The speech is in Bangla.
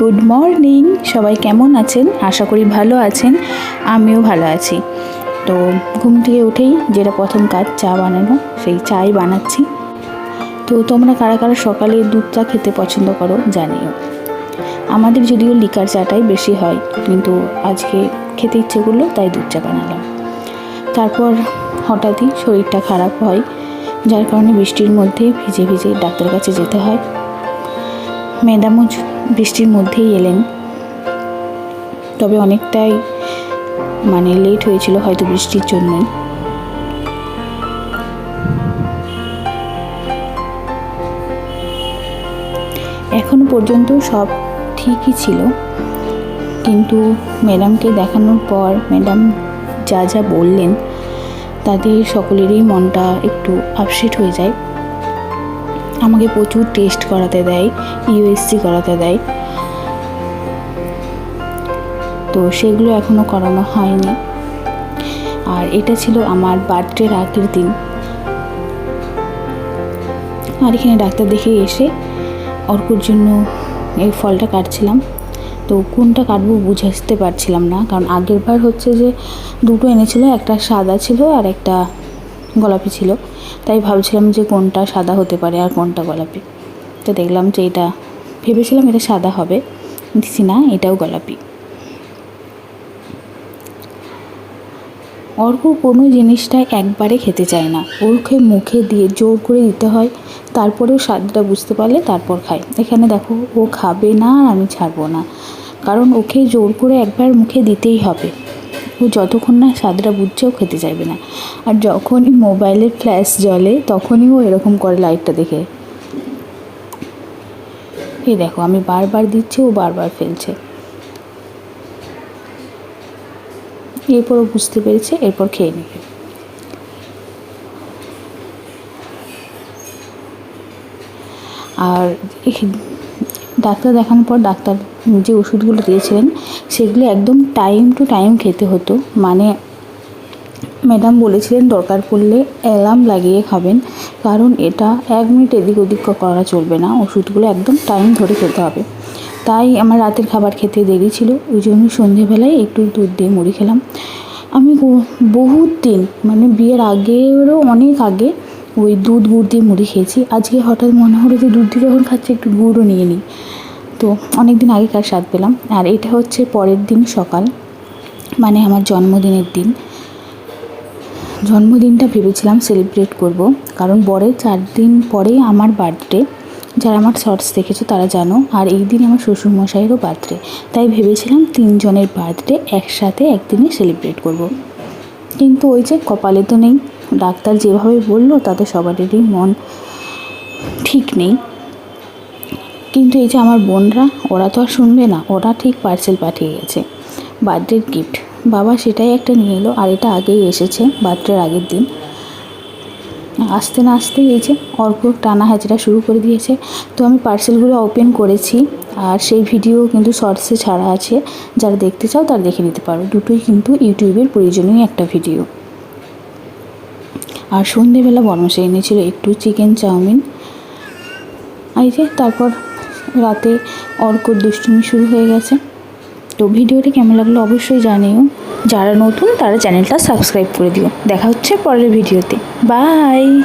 Good morning. সবাই কেমন আছেন? আশা করি ভালো আছেন। আমিও ভালো আছি। তো ঘুম থেকে উঠেই যেটা প্রথম কাজ, চা বানানো, সেই চাই বানাচ্ছি। তো তোমরা কারা কারা সকালে দুধ চা খেতে পছন্দ করো জানিও। আমাদের যদিও লিকার চাটাই বেশি হয়, কিন্তু আজকে খেতে ইচ্ছে করল, তাই দুধ চা বানালাম। তারপর হঠাৎই শরীরটা খারাপ হয়, যার কারণে বৃষ্টির মধ্যে ভিজে ভিজে ডাক্তারের কাছে যেতে হয়। ম্যাডামও জ- বৃষ্টির মধ্যেই এলেন। তবে অনেকটাই মানে লেট হয়েছিল হয়তো বৃষ্টির জন্যই এখনও পর্যন্ত সব ঠিকই ছিল। কিন্তু ম্যাডামকে দেখানোর পর ম্যাডাম যা যা বললেন তাদের সকলেরই মনটা একটু আপসেট হয়ে যায়। আমাকে প্রচুর টেস্ট করাতে দেয় ইউএসসি করাতে দেয়। তো সেগুলো এখনও করানো হয়নি। আর এটা ছিল আমার বার্থডের আগের দিন। আর এখানে ডাক্তার দেখে এসে অর্কর জন্য এই ফলটা কাটছিলাম। তো কোনটা কাটবো বুঝাতে পারছিলাম না, কারণ আগের বার হচ্ছে যে দুটো এনেছিল, একটা সাদা ছিল আর একটা গোলাপি ছিল। তাই ভাবছিলাম যে কোনটা সাদা হতে পারে আর কোনটা গোলাপি। তো দেখলাম যে এটা, ভেবেছিলাম এটা সাদা হবে। দিছি না, এটাও গোলাপি। অর্ক কোনো জিনিসটাই একবারে খেতে চায় না। ওকে মুখে দিয়ে জোর করে দিতে হয়, তারপরেও স্বাদটা বুঝতে পারলে তারপর খায়। এখানে দেখো, ও খাবে না আর আমি ছাড়বো না। কারণ ওকে জোর করে একবার মুখে দিতেই হবে। ও যতক্ষণ না স্বাদটা বুঝছে ও খেতে চাইবে না। আর যখনই মোবাইলের ফ্ল্যাশ জ্বলে, তখনই ও এরকম করে লাইটটা দেখে। এই দেখো, আমি বারবার দিচ্ছি, ও বারবার ফেলছে। এরপর ও বুঝতে পেরেছে, এরপর খেয়ে নেবে। আর ডাক্তার দেখানোর পর ডাক্তার যে ওষুধগুলো দিয়েছিলেন, সেগুলো একদম টাইম টু টাইম খেতে হতো। মানে ম্যাডাম বলেছিলেন, দরকার পড়লে অ্যালার্ম লাগিয়ে খাবেন, কারণ এটা এক মিনিট এদিক ওদিক করা চলবে না। ওষুধগুলো একদম টাইম ধরে খেতে হবে। তাই আমার রাতের খাবার খেতে দেরি ছিল, ওই জন্য সন্ধেবেলায় একটু দুধ দিয়ে মুড়ি খেলাম। আমি বহুত দিন মানে বিয়ের আগেরও অনেক আগে ওই দুধ, গুড় দিয়ে মুড়ি খেয়েছি। আজকে হঠাৎ মনে হলো যে দুধ দিয়ে যখন খাচ্ছি, একটু গুড়ও নিয়ে নিই। তো অনেক দিন আগেকার স্বাদ পেলাম। আর এটা হচ্ছে পরের দিন সকাল মানে আমার জন্মদিনের দিন। জন্মদিনটা ভেবেছিলাম সেলিব্রেট করব। কারণ বরের চার দিন পরে আমার বার্থডে যারা আমার শর্টস দেখেছ, তারা জানো। আর এই দিন আমার শ্বশুরমশাইয়েরও বার্থডে তাই ভেবেছিলাম তিনজনের বার্থডে একসাথে একদিনে সেলিব্রেট করব। কিন্তু ওই যে কপালে তো নেই। ডাক্তার যেভাবে বলল, তাতে সবারই মন ঠিক নেই। কিন্তু এই যে আমার বোনরা, ওরা তো আর শুনবে না, ওরা ঠিক পার্সেল পাঠিয়ে গেছে, বার্থডের গিফট বাবা সেটাই একটা নিয়ে এলো, আর এটা আগেই এসেছে, বার্থডের আগের দিন। আসতে না আসতেই এই যে অর্ক টানা হাজরা শুরু করে দিয়েছে। তো আমি পার্সেলগুলো ওপেন করেছি, আর সেই ভিডিও কিন্তু শর্টসে ছাড়া আছে। যারা দেখতে চাও তারা দেখে নিতে পারো। দুটোই কিন্তু ইউটিউবের প্রয়োজনীয় একটা ভিডিও আর সন্ধেবেলা বর্মশাই এনেছিল একটু চিকেন চাউমিন। এই যে তারপর রাতে অর্ক দুষ্টুমি শুরু হয়ে গেছে। তো ভিডিওটি কেমন লাগল অবশ্যই জানিও। যারা নতুন তারা চ্যানেলটা সাবস্ক্রাইব করে দিও। দেখা হচ্ছে পরের ভিডিওতে। বাই!